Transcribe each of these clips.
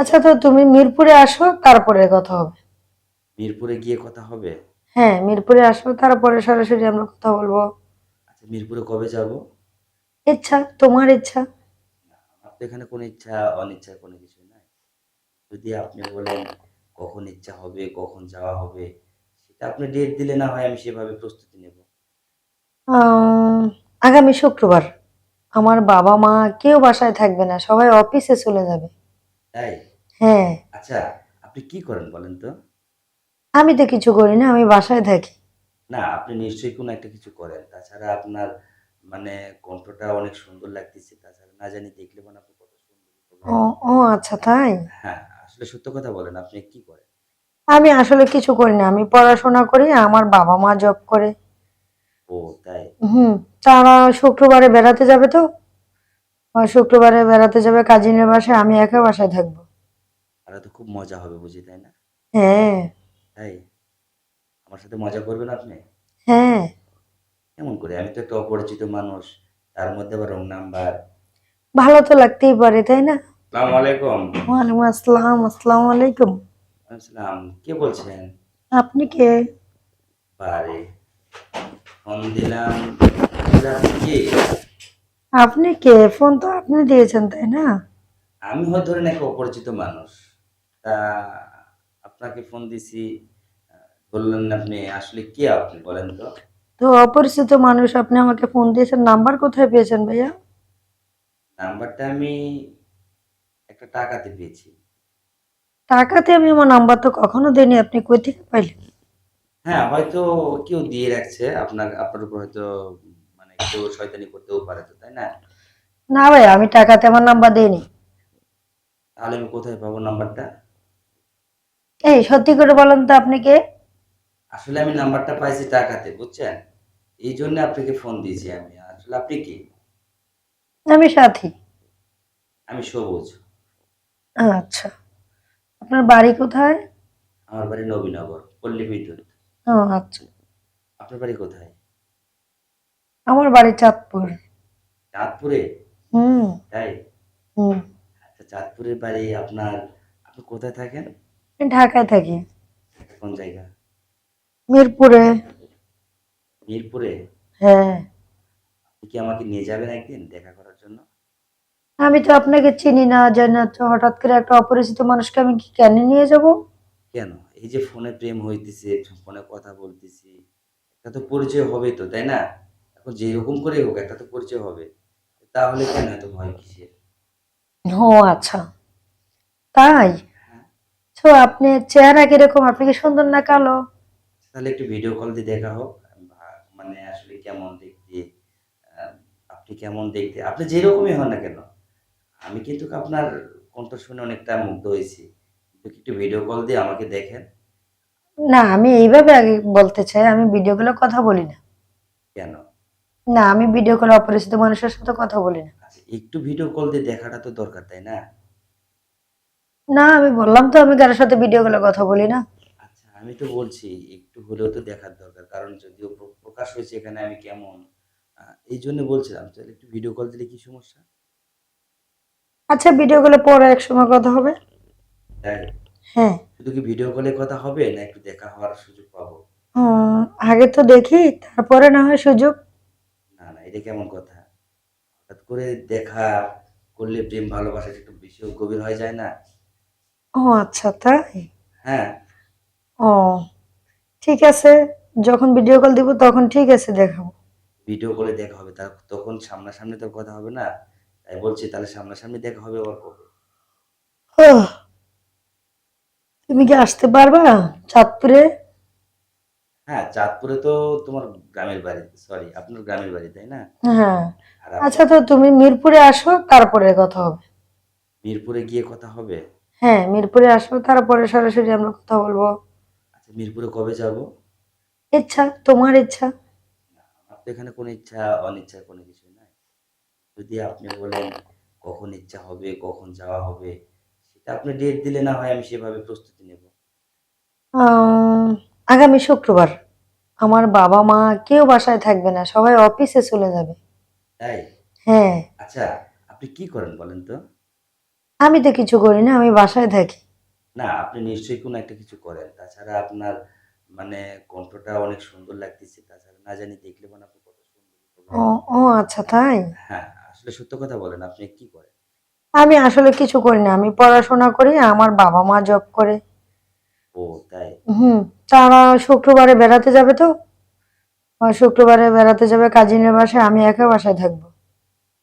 আচ্ছা তো তুমি মিরপুরে আসো তারপরে কথা হবে। মিরপুরে গিয়ে কথা হবে? হ্যাঁ মিরপুরে আসো তারপরে সরাসরি আমরা কথা বলব। আচ্ছা মিরপুরে কবে যাব? ইচ্ছা তোমার ইচ্ছা। আমার তো এখানে কোনো ইচ্ছা অনিচ্ছার কোনো কিছু নাই। যদি আপনি বলেন কখন ইচ্ছা হবে কখন যাওয়া হবে সেটা আপনি ডেট দিলে না হয় আমি সেভাবে প্রস্তুতি নেব। আগামী শুক্রবার। আমার বাবা মা কেউ বাসায় থাকবে না সবাই অফিসে চলে যাবে। তাই? হ্যাঁ। আচ্ছা আপনি কি করেন বলেন তো? আমি তো কিছু করি না আমি বাসায় থাকি। না আপনি নিশ্চয়ই কোনো একটা কিছু করেন। তাছাড়া আপনার মানে কণ্ঠটা অনেক সুন্দর লাগতেছে তাছাড়া না জানি দেখলে মানে আপনি কত সুন্দর ও ও আচ্ছা তাই? হ্যাঁ আসলে সত্য কথা বলেন আপনি কি করেন? আমি আসলে কিছু করি না আমি পড়াশোনা করি আমার বাবা মা জব করে। ও তাই? হুম তারা শুক্রবারে বেড়াতে যাবে তো? শুক্রবারে বেড়াতে যাবে কাজিনের বাসায় আমি একা বাসায় থাকব। তাহলে তো খুব মজা হবে বুঝি তাই না? হ্যাঁ। তাই? আমার সাথে মজা করবেন আপনি? হ্যাঁ। কেমন করে? আমি তো একটা অপরিচিত মানুষ তার মধ্যে আবার রং নাম্বার। ভালো তো লাগতেই পারে তাই না? সালাম আলাইকুম। ওয়ালাইকুম আসসালাম আসসালামু আলাইকুম। আসসালাম কে বলছেন? আপনি কে? বারে। ফোন দিলাম কে? আপনি কে? ফোন তো আপনি দিয়েছেন তাই না? আমি হয়তো ধরেন একটা অপরিচিত মানুষ। তা আপনাকে ফোন দিছি বললেন আপনি আসলে কে আপনি বলেন তো? তো অপরিচিত মানুষ আপনি আমাকে ফোন দিয়েছেন নাম্বার কোথায় পেয়েছেন ভাইয়া? নাম্বারটা আমি একটা টাকাতে পেয়েছি। টাকাতে আমি আমার নাম্বার তো কখনো দেইনি আপনি কই থেকে পাইলেন? হ্যাঁ হয়তো কেউ দিয়ে রাখছে আপনার আপনার উপর হয়তো মানে কেউ শয়তানি করতেও পারে তো তাই না? না ভাই আমি টাকাতে আমার নাম্বার দেইনি। তাহলে আমি কোথায় পাবো নাম্বারটা এই সত্যি করে বলেন তো আপনি কে? আসলে আমি নাম্বারটা পাইছি টাকাতে বুঝছেন? এই জন্য আপনাকে ফোন দিয়েছি আমি। আসলে আপনি কি? আমি সাথী। আমি সবুজ। আচ্ছা। আপনার বাড়ি কোথায়? আমার বাড়ি নবীনগর পল্লী বিদ্যুৎ। ও আচ্ছা। আপনার বাড়ি কোথায়? আমার বাড়ি চাঁদপুর। চাঁদপুরে? হুম। তাই? হুম। আচ্ছা চাঁদপুরের বাড়ি আপনার আপনি কোথায় থাকেন? ঢাকায় থাকি। কোন জায়গা? মিরপুরে। মিরপুরে? হ্যাঁ। আপনি কি আমাকে নিয়ে যাবেন একদিন দেখা করার জন্য? আমি তো আপনাকে চিনি না জানি না তো হঠাৎ করে একটা অপরিচিত মানুষকে আমি কি কেন নিয়ে যাব? কেন? এই যে ফোনে প্রেম হইতেছে ফোনে কথা বলতেছি একটা তো পরিচয় হবে তো তাই না? যেরকম করে হোক একটা তো পরিচয় হবে। তাহলে কেন এত ভয় কিসের? ও আচ্ছা। তাই? তো আপনি চেহারা কীরকম? আপনি কি সুন্দর না কালো? তাহলে একটু ভিডিও কল দিয়ে দেখা হোক মানে আসলে কেমন দেখতে আপনি কেমন দেখতে আপনি যেরকমই হন না কেন আমি কিন্তু আপনার কণ্ঠ শুনে অনেকটা মুগ্ধ হয়েছি। একটু ভিডিও কল দিয়ে আমাকে দেখেন। না আমি এইভাবে আগে বলতে চাই আমি ভিডিও কলে কথা বলি না। কেন? না আমি ভিডিও কলে অপরিচিত মানুষের সাথে কথা বলি না। আচ্ছা একটু ভিডিও কল দিয়ে দেখাটা তো দরকার তাই না? না আমি বললাম তো আমি কারোর সাথে ভিডিও কলে কথা বলি না। আচ্ছা আমি তো বলছি একটু হলেও তো দেখার দরকার কারণ যদিও প্রকাশ হয়েছে এখানে আমি কেমন এই জন্য বলছিলাম তাহলে একটু ভিডিও কল দিলে কি সমস্যা? আচ্ছা ভিডিও কলে পরে এক সময় কথা হবে। তাই হ্যাঁ। শুধু কি ভিডিও কলে কথা হবে না একটু দেখা হওয়ার সুযোগ পাবো? আগে তো দেখি তারপরে না হয় সুযোগ। এটা কেমন কথা? হঠাৎ করে দেখা করলে প্রেম ভালোবাসা একটু বেশি গভীর হয়ে যায় না? ও আচ্ছা তাই? হ্যাঁ। ও ঠিক আছে। যখন ভিডিও কল দিব তখন ঠিক আছে দেখাবো। ভিডিও কলে দেখা হবে। তার তখন সামনাসামনি তো কথা হবে না? তাই বলছি তাহলে সামনাসামনি দেখা হবে আবার কবে? তুমি কি আসতে পারবা চাঁদপুরে? হ্যাঁ চাঁদপুরে তো তোমার গ্রামের বাড়ি সরি আপনার গ্রামের বাড়ি তাই না? হ্যাঁ। আচ্ছা তো তুমি মিরপুরে আসো তারপরে কথা হবে। মিরপুরে গিয়ে কথা হবে? হ্যাঁ মিরপুরে আসো তারপরে সরাসরি আমরা কথা বলব। আচ্ছা মিরপুরে কবে যাব? ইচ্ছা তোমার ইচ্ছা। আপনার এখানে কোনো ইচ্ছা অনিচ্ছা কোনো কিছু নাই। যদি আপনি বলেন কখন ইচ্ছা হবে কখন যাওয়া হবে সেটা আপনি ডেট দিলে না হয় আমি সেভাবে প্রস্তুতি নেব। আগামী শুক্রবার আমার বাবা মা কেউ বাসায় থাকবে না সবাই অফিসে চলে যাবে। তাই? হ্যাঁ। আচ্ছা আপনি কি করেন বলেন তো? আমি তো কিছু করি না আমি বাসায় থাকি। না আপনি নিশ্চয়ই কোনো একটা কিছু করেন। তাছাড়া আপনার মানে কণ্ঠটা অনেক সুন্দর লাগতেছে তাছাড়া না জানি দেখলে মনে আপনি কত সুন্দর ও ও আচ্ছা তাই? হ্যাঁ আসলে সত্য কথা বলেন আপনি কি করেন? আমি আসলে কিছু করি না আমি পড়াশোনা করি আমার বাবা মা জব করে। ও তাই। হুম তারা শুক্রবারে বেড়াতে যাবে তো? শুক্রবারে বেড়াতে যাবে কাজিনের বাসায় আমি একা বাসায় থাকব।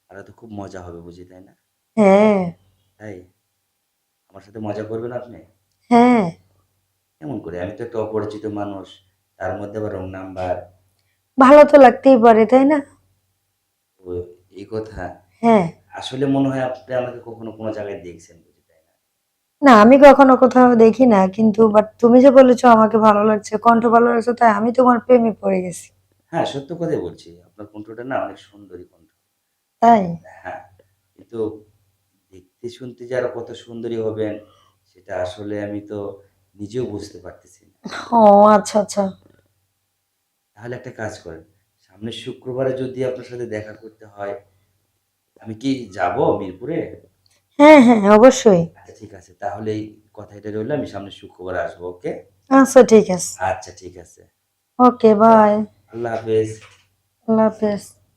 তাহলে তো খুব মজা হবে বুঝি তাই না? হ্যাঁ। তাই? আমার সাথে মজা করবেন আপনি? হ্যাঁ। কেমন করে? আমি তো একটা অপরিচিত মানুষ তার মধ্যে আবার রং নাম্বার। ভালো তো লাগতেই পারে তাই না? এই কথা। হ্যাঁ। আসলে মনে হয় আপনি আমাকে কখনো কোনো জায়গায় দেখছেন না আমি কখনো কোথাও দেখি না কিন্তু বাট তুমি যে বলেছ আমাকে ভালো লাগছে কণ্ঠ ভালো লাগছে তাই আমি তোমার প্রেমে পড়ে গেছি। হ্যাঁ সত্য কথাই বলছি আপনার কণ্ঠটা না অনেক সুন্দরী কণ্ঠ। তাই? হ্যাঁ কিন্তু দেখতে শুনতে যারা কত সুন্দরী হবেন সেটা আসলে আমি তো নিজেও বুঝতে পারতেছি না। ও আচ্ছা আচ্ছা। তাহলে একটা কাজ করেন সামনের শুক্রবারে যদি আপনার সাথে দেখা করতে হয় আমি কি যাব মিরপুরে? হ্যাঁ হ্যাঁ অবশ্যই। আচ্ছা ঠিক আছে। তাহলে এই কথা এটা রইল আমি সামনে শুক্রবার আসব ওকে? আচ্ছা ঠিক আছে। আচ্ছা ঠিক আছে। Okay bye. আল্লাহ হাফেজ। আল্লাহ হাফেজ।